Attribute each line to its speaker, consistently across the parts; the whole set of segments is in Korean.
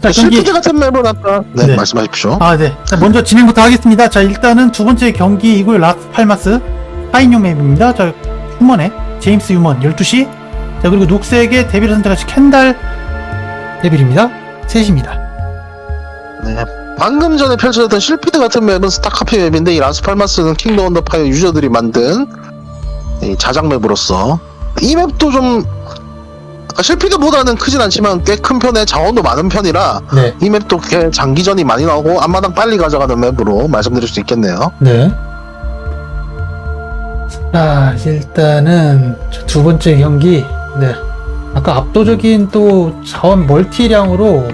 Speaker 1: 자, 경기.
Speaker 2: 같은 맵은 아까 네,
Speaker 1: 네.
Speaker 2: 말씀하십시오.
Speaker 1: 아, 네. 자, 먼저 진행부터 하겠습니다. 자, 일단은 두 번째 경기이고요. 라스 팔마스 4인용 맵입니다. 자, 휴먼의 제임스 휴먼 12시. 자, 그리고 녹색의 데빌을 선택하신 캔달 데빌입니다. 셋입니다.
Speaker 2: 네. 방금 전에 펼쳐졌던 실피드 같은 맵은 스타카피 맵인데 이 라스팔마스는 킹덤 언더 파이어 유저들이 만든 이 자작 맵으로서 이 맵도 좀 아까 실피드보다는 크진 않지만 꽤 큰 편에 자원도 많은 편이라
Speaker 1: 네.
Speaker 2: 이 맵도 꽤 장기전이 많이 나오고 앞마당 빨리 가져가는 맵으로 말씀드릴 수 있겠네요.
Speaker 1: 네. 자, 일단은 저두 번째 경기. 네. 아까 압도적인 또 자원 멀티량으로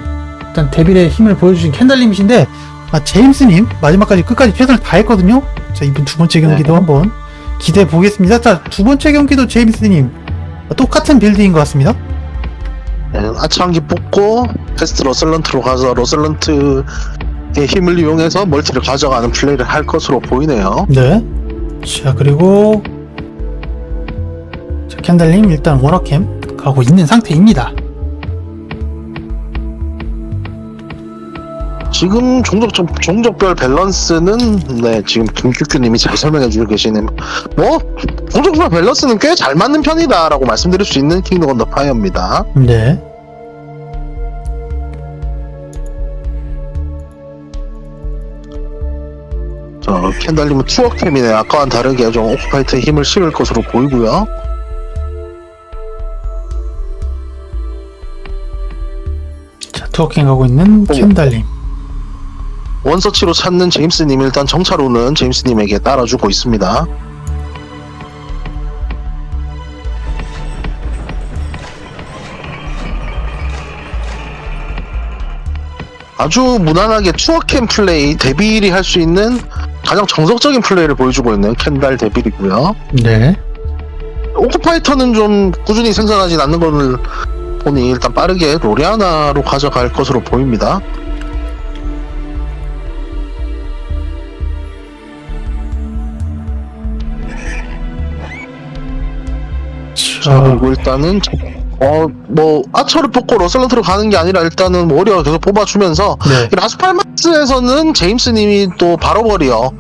Speaker 1: 일단 데빌의 힘을 보여주신 캔달님이신데, 아, 제임스님 마지막까지 끝까지 최선을 다했거든요. 자, 이번 두 번째 경기도
Speaker 2: 네.
Speaker 1: 한번 기대해 보겠습니다. 자, 두 번째 경기도 제임스님 똑같은 빌드인 것 같습니다.
Speaker 2: 네, 아치한기 뽑고 패스트 러셀런트로 가서 러셀런트의 힘을 이용해서 멀티를 가져가는 플레이를 할 것으로 보이네요.
Speaker 1: 네. 자, 그리고 자, 캔달님 일단 워너캠 가고 있는 상태입니다.
Speaker 2: 지금 종족 종족별 밸런스는 네 지금 김규규님이 잘 설명해 주고 계시는 뭐 종족별 밸런스는 꽤 잘 맞는 편이다라고 말씀드릴 수 있는 킹덤 언더 파이어입니다.
Speaker 1: 네.
Speaker 2: 저 캔달님은 투어캠이네 아까와는 다르게 좀 오크파이트의 힘을 실을 것으로 보이고요.
Speaker 1: 자, 투어킹 가고 있는 캔달님.
Speaker 2: 원서치로 찾는 제임스님 일단 정찰로는 제임스님에게 따라주고 있습니다. 아주 무난하게 투어캠 플레이 데빌이 할 수 있는 가장 정석적인 플레이를 보여주고 있는 캔달 데빌이고요.
Speaker 1: 네.
Speaker 2: 오크파이터는 좀 꾸준히 생산하진 않는 것을 보니 일단 빠르게 로리아나로 가져갈 것으로 보입니다. 자
Speaker 1: 자,
Speaker 2: 그리고 일단은 어뭐 아처를 뽑고 러셀런트로 가는 게 아니라 일단은 워리어 계속 뽑아주면서
Speaker 1: 네.
Speaker 2: 이 라스팔마스에서는 제임스님이 또 바로 워리어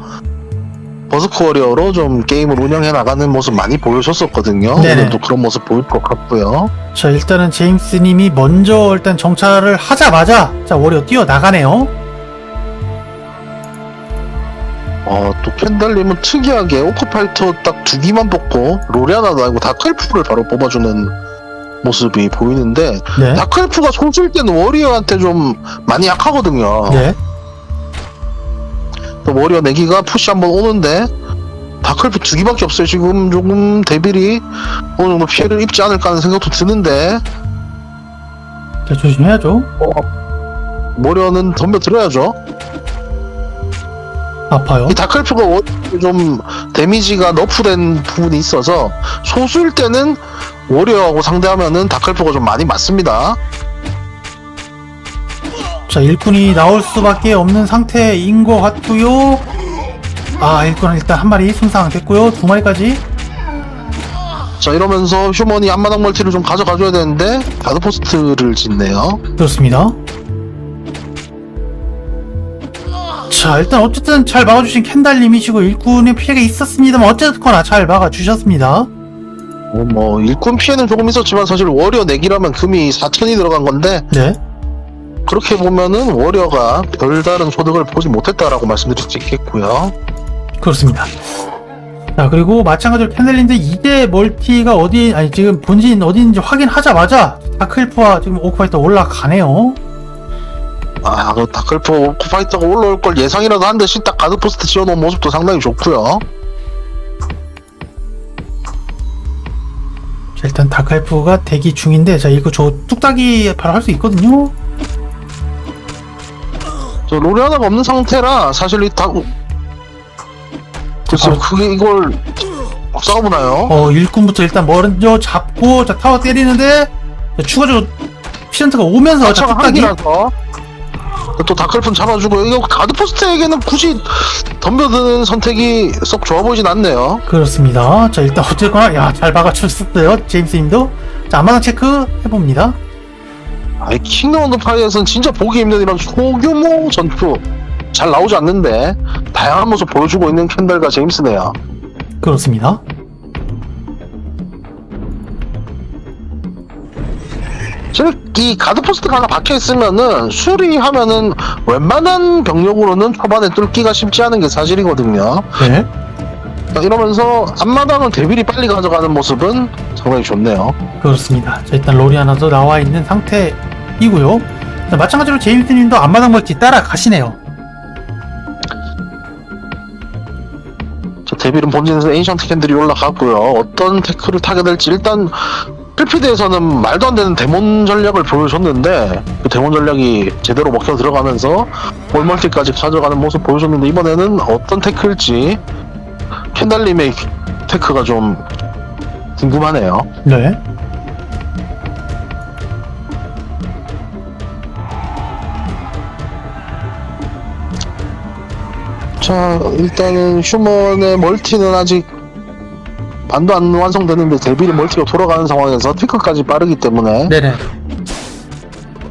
Speaker 2: 버스크 워리어로 좀 게임을 운영해 나가는 모습 많이 보여줬었거든요.
Speaker 1: 네네.
Speaker 2: 오늘도 그런 모습 보일 것 같고요.
Speaker 1: 자, 일단은 제임스님이 먼저 일단 정찰을 하자마자 자, 워리어 뛰어 나가네요.
Speaker 2: 어, 또 캔달님은 특이하게 오크파이터 딱 두 기만 뽑고 로리아나도 아니고 다크엘프를 바로 뽑아주는 모습이 보이는데
Speaker 1: 네.
Speaker 2: 다크엘프가 손쓸 때는 워리어한테 좀 많이 약하거든요.
Speaker 1: 네.
Speaker 2: 또 워리어 내기가 푸시 한번 오는데 다크엘프 두 기밖에 없어요. 지금 조금 데빌이 어느 정도 피해를 입지 않을까 하는 생각도 드는데
Speaker 1: 자, 조심해야죠.
Speaker 2: 워리어는 덤벼들어야죠.
Speaker 1: 아파요.
Speaker 2: 이 다크엘프가 워- 좀 데미지가 너프된 부분이 있어서 소수일 때는 워리어하고 상대하면은 다크엘프가 좀 많이 맞습니다.
Speaker 1: 자, 일꾼이 나올 수밖에 없는 상태인 것 같고요. 아, 일꾼은 일단 한 마리 승상 됐고요. 두 마리까지.
Speaker 2: 자 이러면서 휴먼이 앞마당 멀티를 좀 가져가줘야 되는데 가드포스트를 짓네요.
Speaker 1: 그렇습니다. 자, 일단 어쨌든 잘 막아주신 캔달님이시고 일꾼의 피해가 있었습니다만 어쨌거나 잘 막아주셨습니다.
Speaker 2: 어, 뭐 일꾼 피해는 조금 있었지만 사실 워리어 내기라면 금이 4천이 들어간 건데
Speaker 1: 네.
Speaker 2: 그렇게 보면은 워리어가 별다른 소득을 보지 못했다라고 말씀드릴 수 있겠고요.
Speaker 1: 그렇습니다. 자, 그리고 마찬가지로 캔달님도 이제 멀티가 어디, 아니, 지금 본진 어디인지 확인하자마자 다크일프와 지금 오크파이터 올라가네요.
Speaker 2: 아, 그 다클포 오크파이터가 올라올 걸 예상이라도 한 듯이 딱 가드포스트 지어놓은 모습도 상당히 좋고요.
Speaker 1: 자, 일단 다크일프가 대기 중인데, 자, 이거 저 뚝딱이 바로 할 수 있거든요.
Speaker 2: 저 로리아나가 없는 상태라 사실 이 다... 글쎄
Speaker 1: 바로-
Speaker 2: 그게 이걸 싸워보나요?
Speaker 1: 어, 일꾼부터 일단 먼저 잡고, 자, 타워 때리는데, 자, 추가적으로 피전트가 오면서, 자,
Speaker 2: 아차가
Speaker 1: 뚝딱이.
Speaker 2: 한기라서 또 다클폰 잡아주고 이거 가드포스트에게는 굳이 덤벼드는 선택이 썩 좋아 보이진 않네요.
Speaker 1: 그렇습니다. 자, 일단 어쨌거나, 야, 잘 막아주셨어요. 제임스 님도. 자, 안마당 체크 해봅니다.
Speaker 2: 아이 킹덤 언더 파이어에서는 진짜 보기 힘든 이런 소규모 전투 잘 나오지 않는데 다양한 모습 보여주고 있는 캔달과 제임스네요.
Speaker 1: 그렇습니다.
Speaker 2: 사실 이 가드 포스트가 하나 박혀 있으면은 수리하면은 웬만한 병력으로는 초반에 뚫기가 쉽지 않은 게 사실이거든요.
Speaker 1: 네.
Speaker 2: 이러면서 앞마당은 데빌이 빨리 가져가는 모습은 상당히 좋네요.
Speaker 1: 그렇습니다. 자, 일단 로리아나도 나와 있는 상태이고요. 자, 마찬가지로 제임스님도 앞마당 멀티 따라가시네요.
Speaker 2: 자, 데빌은 본진에서 에이션트 캔들이 올라갔고요. 어떤 태클을 타게 될지 일단 필피드에서는 말도 안 되는 데몬 전략을 보여줬는데 그 데몬 전략이 제대로 먹혀 들어가면서 볼멀티까지 가져가는 모습 보여줬는데 이번에는 어떤 태클일지 캔달님의 태크가 좀 궁금하네요.
Speaker 1: 네.
Speaker 2: 자 일단은 휴먼의 멀티는 아직 반도 안 완성되는데 데빌의 멀티가 돌아가는 상황에서 태크까지 빠르기 때문에
Speaker 1: 네네.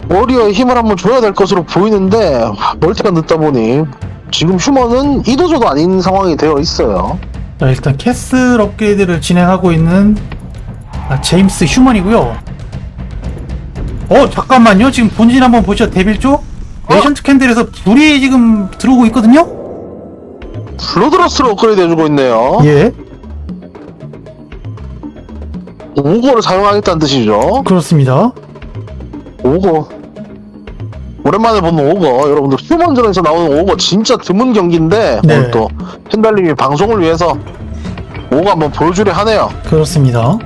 Speaker 2: 워리어에 힘을 한번 줘야 될 것으로 보이는데 멀티가 늦다 보니 지금 휴먼은 이도저도 아닌 상황이 되어 있어요.
Speaker 1: 자, 일단 캐슬 업그레이드를 진행하고 있는 아, 제임스 휴먼이고요. 어, 잠깐만요. 지금 본진 한번 보시죠. 데빌 쪽. 에이션트 캔들에서 불이 지금 들어오고 있거든요?
Speaker 2: 블루드러스로 업그레이드 해주고 있네요.
Speaker 1: 예.
Speaker 2: 오거를 사용하겠다는 뜻이죠.
Speaker 1: 그렇습니다.
Speaker 2: 오거. 오랜만에 보는 오거. 여러분들 휴먼전에서 나오는 오거 진짜 드문 경기인데
Speaker 1: 네.
Speaker 2: 오늘 또 헨달님이 방송을 위해서 오거 한번 보여주려 하네요.
Speaker 1: 그렇습니다.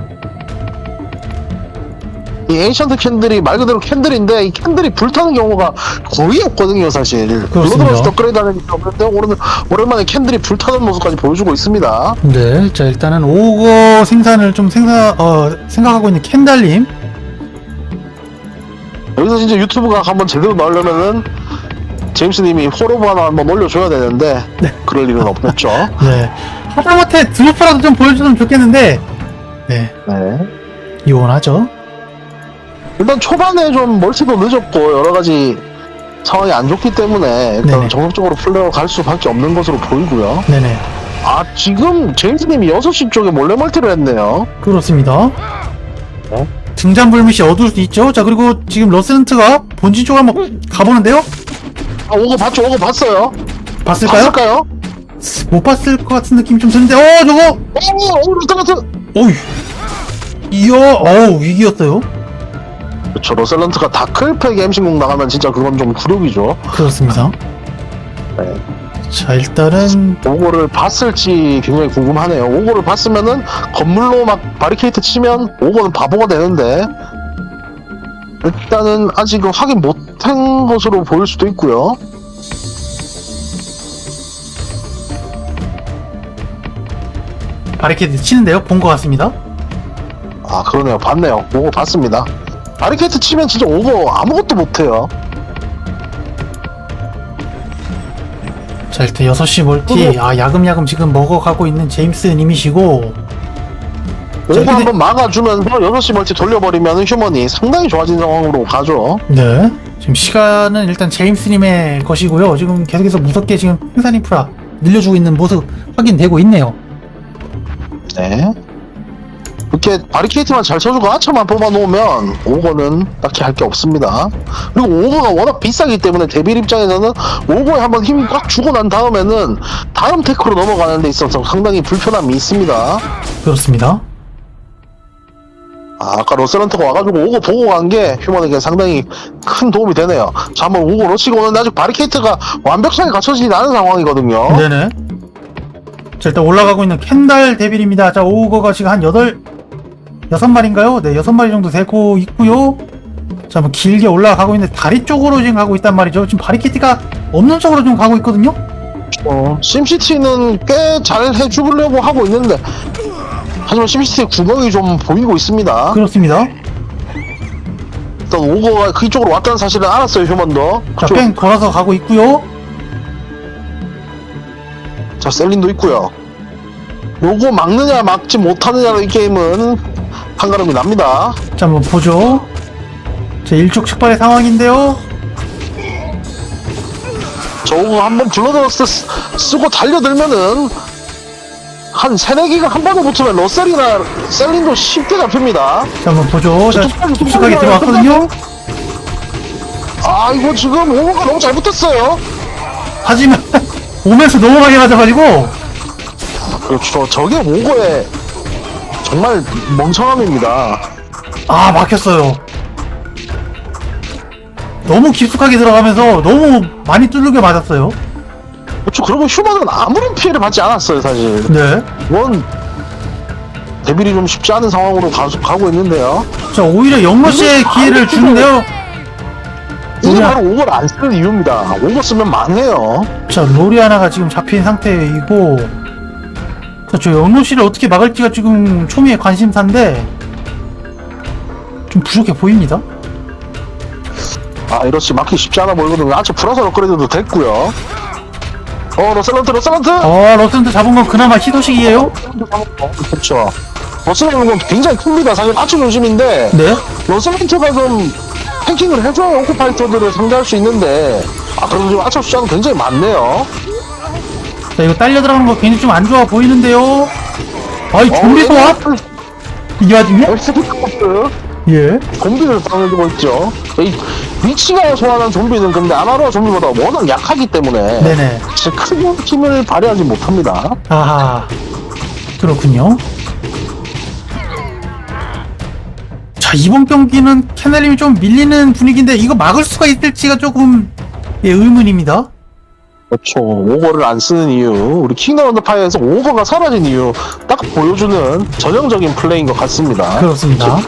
Speaker 2: 이 에이션트 캔들이 말 그대로 캔들인데 이 캔들이 불타는 경우가 거의 없거든요 사실. 블루드러스 업그레이드 하는 게 없는데 오늘, 오랜만에 캔들이 불타는 모습까지 보여주고 있습니다
Speaker 1: 네. 자, 일단은 오거 생산을 좀 생각, 어, 생각하고 있는 캔달님.
Speaker 2: 여기서 진짜 유튜브가 한번 제대로 나오려면은 제임스님이 호러브 하나 한번 올려줘야 되는데 그럴 일은 없겠죠
Speaker 1: 네. 하다못해 드로프라도 좀 보여주면 좋겠는데, 네.
Speaker 2: 네.
Speaker 1: 이원하죠.
Speaker 2: 일단 초반에 좀 멀티도 늦었고 여러 가지 상황이 안 좋기 때문에 일단
Speaker 1: 네네.
Speaker 2: 정석적으로 플레이어 갈 수밖에 없는 것으로 보이고요
Speaker 1: 네네.
Speaker 2: 아 지금 제임스님이 6시 쪽에 몰래 멀티를 했네요
Speaker 1: 그렇습니다.
Speaker 2: 어?
Speaker 1: 등잔 불빛이 어두울 수 있죠. 자, 그리고 지금 러스렌트가 본진 쪽으로 한번 가보는데요?
Speaker 2: 아 오거 봤죠 오거 봤어요
Speaker 1: 봤을까요?
Speaker 2: 봤을까요?
Speaker 1: 못 봤을 것 같은 느낌이 좀 드는데, 어, 저거!
Speaker 2: 오, 오, 루스타가트.
Speaker 1: 어이. 이야, 어우, 위기였어요.
Speaker 2: 그렇죠. 로셀런트가 다클팩 엠신공 나가면 진짜 그건 좀 굴욕이죠.
Speaker 1: 그렇습니다.
Speaker 2: 네.
Speaker 1: 자, 일단은,
Speaker 2: 오고를 봤을지 굉장히 궁금하네요. 오고를 봤으면은 건물로 막 바리케이트 치면 오고는 바보가 되는데 일단은 아직은 확인 못한 것으로 보일 수도 있고요.
Speaker 1: 바리케이드 치는데요? 본 것 같습니다.
Speaker 2: 아 그러네요. 봤네요. 오고 봤습니다. 바리케이트 치면 진짜 오고 아무것도 못해요.
Speaker 1: 자, 일단 6시 멀티. 아, 야금야금 지금 먹어가고 있는 제임스 님이시고,
Speaker 2: 오고
Speaker 1: 근데-
Speaker 2: 한번 막아주면서 6시 멀티 돌려버리면 휴먼이 상당히 좋아진 상황으로 가죠.
Speaker 1: 네. 지금 시간은 일단 제임스님의 것이고요. 지금 계속해서 무섭게 지금 인프라 늘려주고 있는 모습 확인되고 있네요.
Speaker 2: 네. 이렇게 바리케이트만 잘 쳐주고 아처만 뽑아놓으면 오거는 딱히 할 게 없습니다. 그리고 오거가 워낙 비싸기 때문에 데빌 입장에서는 오거에 한번 힘꽉 주고 난 다음에는 다음 테크로 넘어가는 데 있어서 상당히 불편함이 있습니다.
Speaker 1: 그렇습니다.
Speaker 2: 아, 아까 로스런트가 와가지고 오거 보고 간 게 휴먼에게 상당히 큰 도움이 되네요. 자, 한번 오거 놓치고 오는데 아직 바리케이트가 완벽하게 갖춰지지 않은 상황이거든요.
Speaker 1: 네네. 자, 일단 올라가고 있는 캔달 데빌입니다. 자, 오거가 지금 한 8, 6마리인가요? 네, 6마리 정도 되고 있고요. 자, 뭐 길게 올라가고 있는데 다리 쪽으로 지금 가고 있단 말이죠. 지금 바리케이트가 없는 쪽으로 좀 가고 있거든요.
Speaker 2: 어, 심시티는 꽤 잘 해주려고 하고 있는데 하지만 심시티의 구멍이 좀 보이고 있습니다.
Speaker 1: 그렇습니다.
Speaker 2: 일단 오거가 그쪽으로 왔다는 사실을 알았어요 휴먼도.
Speaker 1: 자,
Speaker 2: 그쪽-
Speaker 1: 뺑 돌아서 가고 있고요.
Speaker 2: 자 셀린도 있고요. 요거 막느냐 막지 못하느냐의 게임은 한가름이 납니다.
Speaker 1: 자, 한번 보죠. 자, 일촉즉발의 상황인데요.
Speaker 2: 저거 한번 불러들었을 때 쓰- 쓰고 달려들면은 한 세네 개가 한 번에 붙으면 러셀이나 셀린도 쉽게 잡힙니다.
Speaker 1: 자, 한번 보죠. 자, 깊숙하게
Speaker 2: 좀-
Speaker 1: 들어왔거든요.
Speaker 2: 아 이거 지금 오버가 너무 잘 붙었어요.
Speaker 1: 하지만 오면서 너무 많이 맞아가지고
Speaker 2: 그렇죠. 저게 오거의 정말 멍청함입니다.
Speaker 1: 아 막혔어요. 너무 깊숙하게 들어가면서 너무 많이 뚫르게 맞았어요.
Speaker 2: 그렇죠. 그리고 휴먼은 아무런 피해를 받지 않았어요, 사실.
Speaker 1: 네.
Speaker 2: 이건 데빌이 좀 쉽지 않은 상황으로 가, 가고 있는데요.
Speaker 1: 자 오히려 영러 씨의 기회를 주는데요.
Speaker 2: 이게
Speaker 1: 뭐야?
Speaker 2: 바로 오거를 안 쓰는 이유입니다. 오거 쓰면 망해요.
Speaker 1: 자 로리아나가 지금 잡힌 상태이고 자저 영러 씨를 어떻게 막을지가 지금 초미의 관심사인데 좀 부족해 보입니다.
Speaker 2: 아, 이렇지 막기 쉽지 않아 보이거든요. 아직 불화설 업그레이드도 됐고요. 어, 러셀런트, 러셀런트!
Speaker 1: 어 러슨트 잡은 건 그나마 희소식이에요.
Speaker 2: 그렇죠. 러셀런트는 건 굉장히 큽니다. 사실 맞춤 중심인데,
Speaker 1: 네.
Speaker 2: 러셀런트가 좀 탱킹을 해줘야 오크파이터들을 상대할 수 있는데, 아, 그래도 지금 아처 숫자는 굉장히 많네요.
Speaker 1: 자 이거 딸려 들어가는 거 괜히 좀 안 좋아 보이는데요. 아이 좀비 소환 이 와중에?
Speaker 2: 엑스피커스
Speaker 1: 예.
Speaker 2: 좀비를 당해주고 있죠. 이 위치가 소환한 좀비는 근데 아마루아 좀비보다 워낙 약하기 때문에,
Speaker 1: 네네.
Speaker 2: 진짜 큰 힘을 발휘하지 못합니다.
Speaker 1: 아하 그렇군요 자 이번 경기는 캐넬님이 좀 밀리는 분위기인데 이거 막을 수가 있을지가 조금 예, 의문입니다
Speaker 2: 그렇죠. 오버를 안 쓰는 이유, 우리 킹덤 언더 파이어에서 오버가 사라진 이유 딱 보여주는 전형적인 플레이인 것 같습니다.
Speaker 1: 그렇습니다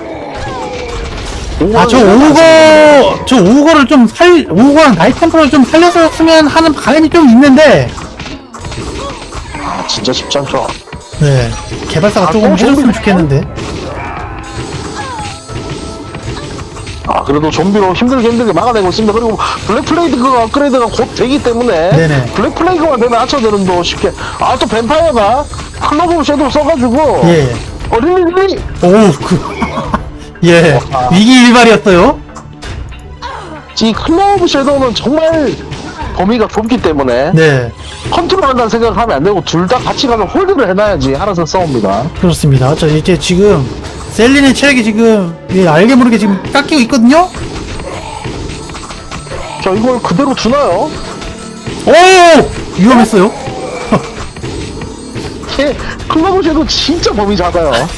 Speaker 1: 아 저 오거 저 오거를 좀 살 오거랑 나이트 템플을 좀 살려줬으면 하는 바람이 좀 있는데
Speaker 2: 아, 진짜 쉽지 않죠.
Speaker 1: 네 개발사가
Speaker 2: 아,
Speaker 1: 조금
Speaker 2: 너무
Speaker 1: 해줬으면? 좋겠는데
Speaker 2: 아 그래도 좀비로 힘들게 힘들게 막아내고 있습니다. 그리고 블랙 플레이드가 업그레이드가 곧 되기 때문에
Speaker 1: 네네.
Speaker 2: 블랙 플레이드가 되면 아처들은 또 쉽게 아 또 뱀파이어가 클로브 섀도우 써가지고
Speaker 1: 예
Speaker 2: 어 릴리 릴리
Speaker 1: 오우 그, 예 위기 일발이었어요
Speaker 2: 이 클로브 섀도우는 정말 범위가 좁기 때문에
Speaker 1: 네
Speaker 2: 컨트롤한다는 생각을 하면 안 되고 둘 다 같이 가면 홀드를 해놔야지 알아서 싸웁니다.
Speaker 1: 그렇습니다. 자, 이제 지금 셀린의 체력이 지금 예, 알게 모르게 지금 깎이고 있거든요.
Speaker 2: 자 이걸 그대로 두나요?
Speaker 1: 오! 위험했어요.
Speaker 2: 걔 클로브 섀도우 진짜 범위 작아요.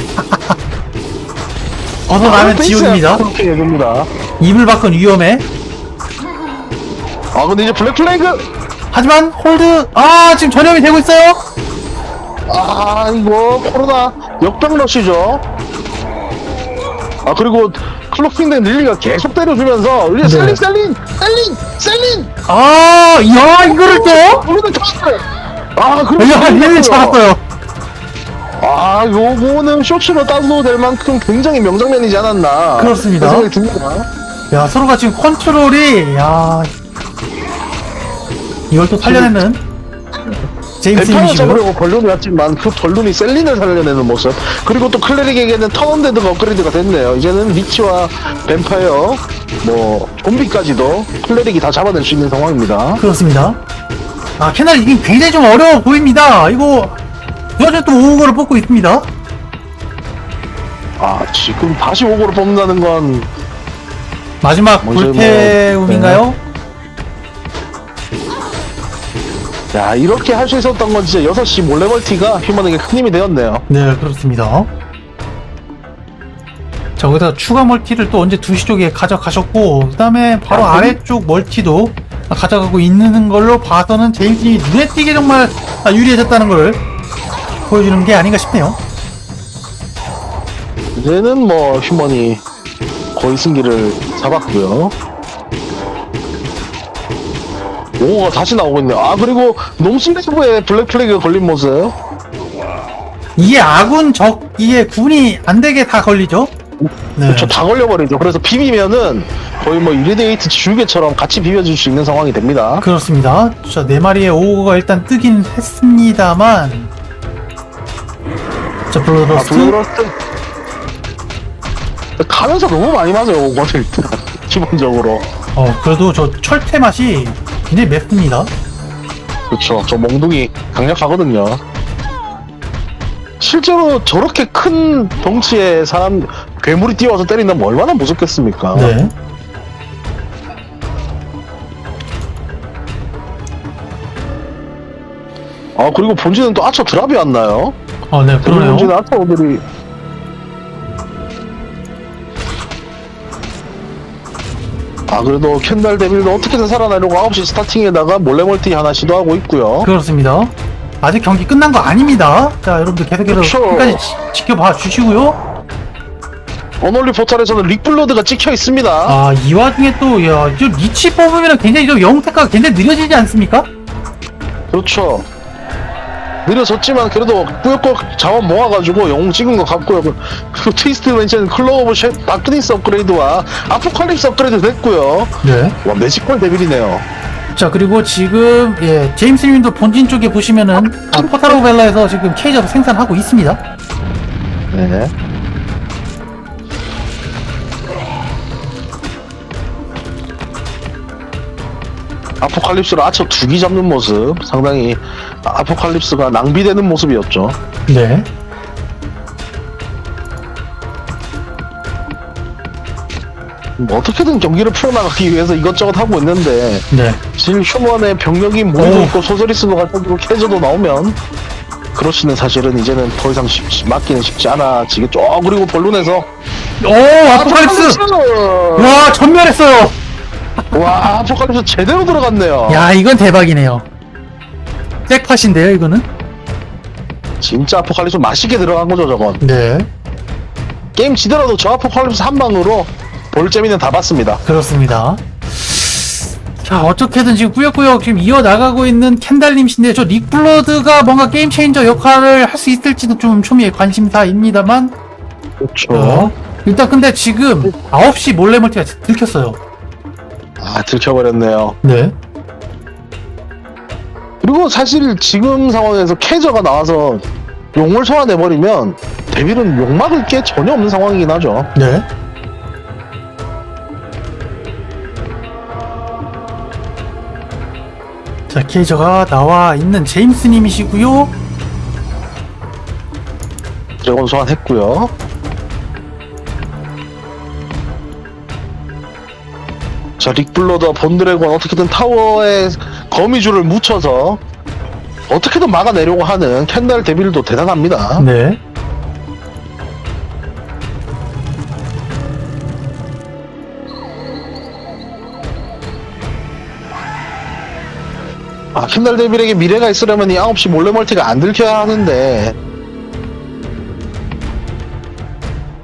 Speaker 1: 벗어나면 지옥입니다.
Speaker 2: 그렇게 얘기합니다.
Speaker 1: 이불 밖은 위험해.
Speaker 2: 아 근데 이제 블랙 플레이그
Speaker 1: 하지만 홀드 아 지금 전염이 되고 있어요.
Speaker 2: 아 이거 코로나 역병 러시죠 아 그리고 클로핑된 릴리가 계속 때려주면서 우리
Speaker 1: 네.
Speaker 2: 셀린 셀린 셀린 셀린
Speaker 1: 아, 야 이거를 또?
Speaker 2: 우리는 잡았어요 아 그리고
Speaker 1: 야힐 잡았어요.
Speaker 2: 아 요거는 쇼츠로 따도 될 만큼 굉장히 명장면이지 않았나
Speaker 1: 그렇습니다.
Speaker 2: 그런 생각이 듭니다
Speaker 1: 야 서로가 지금 컨트롤이 야 이걸 또 살려내는 제임스
Speaker 2: 잡으려고 벌룬이 왔지만 그 벌룬이 셀린을 살려내는 모습 그리고 또 클레릭에게는 턴언데드가 업그레이드가 됐네요 이제는 리치와 뱀파이어 뭐 좀비까지도 클레릭이 다 잡아낼 수 있는 상황입니다
Speaker 1: 그렇습니다. 아 캐널 이게 굉장히 좀 어려워 보입니다. 이거 그래서 또 오거를 뽑고 있습니다.
Speaker 2: 아 지금 다시 오고를 뽑는다는 건
Speaker 1: 마지막
Speaker 2: 뭐,
Speaker 1: 불태움인가요?
Speaker 2: 야 이렇게 할 수 있었던 건 진짜 6시 몰래 멀티가 휴먼에게 큰 힘이 되었네요
Speaker 1: 네, 그렇습니다. 자, 거기다 추가 멀티를 또 언제 2시 쪽에 가져가셨고, 그 다음에 바로
Speaker 2: 아,
Speaker 1: 아래쪽 멀티도 가져가고 있는 걸로 봐서는 제임스님이 눈에 띄게 정말 아, 유리해졌다는 걸 보여주는 게 아닌가 싶네요.
Speaker 2: 이제는 뭐 휴먼이 거의 승기를 잡았고요 오가 다시 나오고 있네요 아 그리고 농심대부에 블랙 플래그가 걸린 모습
Speaker 1: 이게 아군, 적, 이게 군이 안 되게 다 걸리죠? 네.
Speaker 2: 그렇죠 다 걸려버리죠 그래서 비비면은 거의 뭐 유리데이트 지우개처럼 같이 비벼줄 수 있는 상황이 됩니다
Speaker 1: 그렇습니다. 자, 네 마리의 오거가 일단 뜨긴 했습니다만. 자,
Speaker 2: 아
Speaker 1: 블러드러스트.
Speaker 2: 블루러스트 가면서 너무 많이 맞아요 오거를 일단 기본적으로.
Speaker 1: 어, 그래도 저 철퇴 맛이 굉장히 맵습니다.
Speaker 2: 그렇죠. 저 몽둥이 강력하거든요. 실제로 저렇게 큰 덩치의 사람 괴물이 뛰어와서 때린다면 얼마나 무섭겠습니까?
Speaker 1: 네.
Speaker 2: 아 그리고 본진은 또 아처 드랍이 왔나요?
Speaker 1: 어, 네, 그러네요.
Speaker 2: 본진은 아처 오들이 아 그래도 캔달 데빌도 어떻게든 살아나려고 9시 스타팅에다가 몰래 멀티 하나 시도하고 있고요.
Speaker 1: 그렇습니다. 아직 경기 끝난 거 아닙니다. 자, 여러분들 계속해서
Speaker 2: 그쵸.
Speaker 1: 끝까지 지- 지켜봐 주시고요.
Speaker 2: 어널리 포탈에서는 릭블러드가 찍혀 있습니다.
Speaker 1: 아, 이 와중에 또, 야, 저 리치 뽑으면 굉장히 좀 영태가 굉장히 느려지지 않습니까?
Speaker 2: 그렇죠. 느려졌지만 그래도 꾸역꾸역 자원 모아가지고 영웅 찍은 것 같고요. 그- 그리고 트위스트 벤치는 오브 셰 다크니스 업그레이드와 아포칼립스 업그레이드 됐고요.
Speaker 1: 네.
Speaker 2: 와 매지컬 데빌이네요.
Speaker 1: 자, 그리고 지금, 예, 제임스 님도 본진 쪽에 보시면은, 아, 포타로 벨라에서 지금 케이저 생산하고 있습니다.
Speaker 2: 네. 아포칼립스로 아처 두기 잡는 모습 상당히 아포칼립스가 낭비되는 모습이었죠.
Speaker 1: 네.
Speaker 2: 뭐 어떻게든 경기를 풀어나가기 위해서 이것저것 하고 있는데
Speaker 1: 네.
Speaker 2: 지금 휴먼의 병력이 모이고
Speaker 1: 오.
Speaker 2: 있고 소서리스도 갖다주고 캐저도 나오면 그렇시는 사실은 이제는 더 이상 쉽, 맞기는 쉽지 않아지겠죠. 어, 그리고 본론에서
Speaker 1: 오, 아포칼립스! 와, 전멸했어요!
Speaker 2: 와 아포칼립스 제대로 들어갔네요.
Speaker 1: 야, 이건 대박이네요. 잭팟인데요, 이거는?
Speaker 2: 진짜 아포칼립스 맛있게 들어간 거죠 저건.
Speaker 1: 네.
Speaker 2: 게임 지더라도 저 아포칼립스 한 방으로 볼 재미는 다 봤습니다.
Speaker 1: 그렇습니다. 자, 어떻게든 지금 꾸역꾸역 지금 이어 나가고 있는 캔달님신데, 저 닉블러드가 뭔가 게임 체인저 역할을 할 수 있을지도 좀 초미의 관심사입니다만,
Speaker 2: 그렇죠.
Speaker 1: 어, 일단 근데 지금 9시 몰래 멀티가 들켰어요.
Speaker 2: 아 들켜버렸네요.
Speaker 1: 네.
Speaker 2: 그리고 사실 지금 상황에서 캐저가 나와서 용을 소환해버리면 데빌은 용 막을 게 전혀 없는 상황이긴 하죠.
Speaker 1: 네. 자, 케이저가 나와 있는 제임스님이시고요.
Speaker 2: 드래곤 소환했고요. 자, 릭블러더 본드래곤 어떻게든 타워에 거미줄을 묻혀서 어떻게든 막아내려고 하는 캔달 데빌도 대단합니다.
Speaker 1: 네.
Speaker 2: 아, 캔달 데빌에게 미래가 있으려면 이 9시 몰래 멀티가 안 들켜야 하는데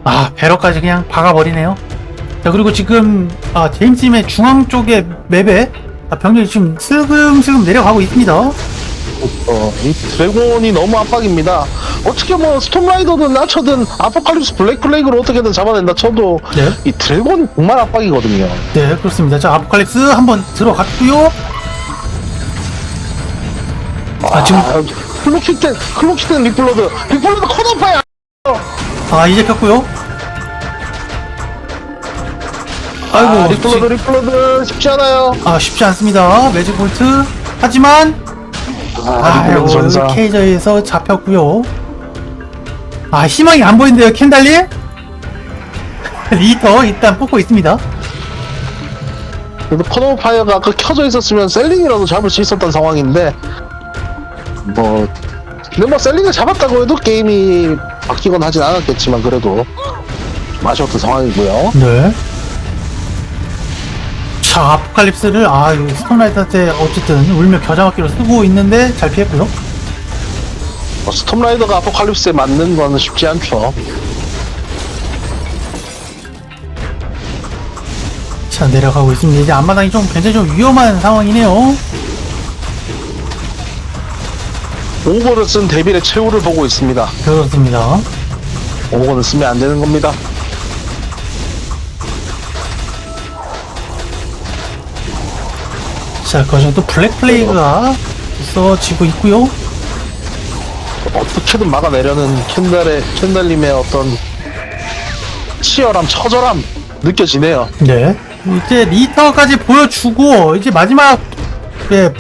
Speaker 1: 아, 배럭까지 그냥 박아버리네요. 자, 그리고 지금, 아, 제임스님의 중앙 쪽에 맵에, 아, 병력이 지금 슬금슬금 내려가고 있습니다.
Speaker 2: 어, 이 드래곤이 너무 압박입니다. 어떻게 뭐 스톰라이더든 나처든 아포칼립스 블랙 플레이그로 어떻게든 잡아낸다 쳐도
Speaker 1: 네.
Speaker 2: 이 드래곤이 정말 압박이거든요.
Speaker 1: 네, 그렇습니다. 자, 아포칼립스 한번 들어갔고요 아, 지금,
Speaker 2: 클로키텐 클로키텐 릭블러드 릭블러드 컷오파야.
Speaker 1: 아, 이제 켰고요 아이고,
Speaker 2: 아, 릭블러드 릭블러드 쉽지 않아요.
Speaker 1: 아, 쉽지 않습니다. 매직 볼트. 하지만,
Speaker 2: 아,
Speaker 1: 아이고,
Speaker 2: 릭블러드 전사.
Speaker 1: 케이저에서 잡혔고요 아, 희망이 안 보이는데요, 캔달리? 리터 일단 뽑고 있습니다.
Speaker 2: 그래도 컷오파이어가 아까 켜져 있었으면 셀링이라도 잡을 수 있었던 상황인데 뭐 근데 뭐 셀링을 잡았다고 해도 게임이 바뀌거나 하진 않았겠지만 그래도 좀 아쉬웠던 상황이고요.
Speaker 1: 네. 자, 아포칼립스를, 아, 이 스톤라이트한테 어쨌든 울며 겨자먹기로 쓰고 있는데 잘 피했고요.
Speaker 2: 뭐 스톰라이더가 아포칼립스에 맞는 건 쉽지 않죠.
Speaker 1: 자, 내려가고 있습니다. 이제 앞마당이 좀 굉장히 좀 위험한 상황이네요.
Speaker 2: 오버를 쓴 데빌의 최후를 보고 있습니다.
Speaker 1: 그렇습니다.
Speaker 2: 오버는 쓰면 안 되는 겁니다.
Speaker 1: 자, 그 와중에 또 블랙 플레이가 써지고 있고요.
Speaker 2: 어떻게든 막아내려는 캔달의 캔달님의 어떤 치열함, 처절함 느껴지네요.
Speaker 1: 네. 이제 리터까지 보여주고 이제 마지막 에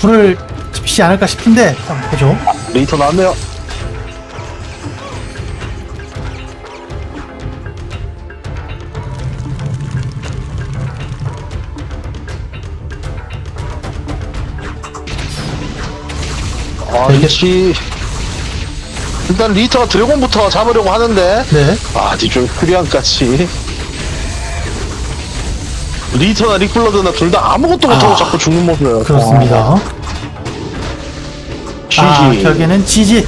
Speaker 1: 불을 지피지 않을까 싶은데 한번 보죠.
Speaker 2: 리터 나왔네요. 아, 이치 일단 리터가 드래곤부터 잡으려고 하는데
Speaker 1: 네.
Speaker 2: 아 뒤쪽에 프리안까지 리터나 리플러드나 둘 다 아무것도 못하고
Speaker 1: 아,
Speaker 2: 자꾸 죽는 모습이에요
Speaker 1: 그렇습니다.
Speaker 2: 어,
Speaker 1: 아,
Speaker 2: GG
Speaker 1: 결국에는 지지.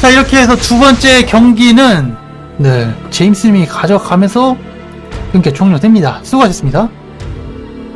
Speaker 1: 자, 이렇게 해서 두 번째 경기는 네, 제임스님이 가져가면서 경기가 종료됩니다. 수고하셨습니다.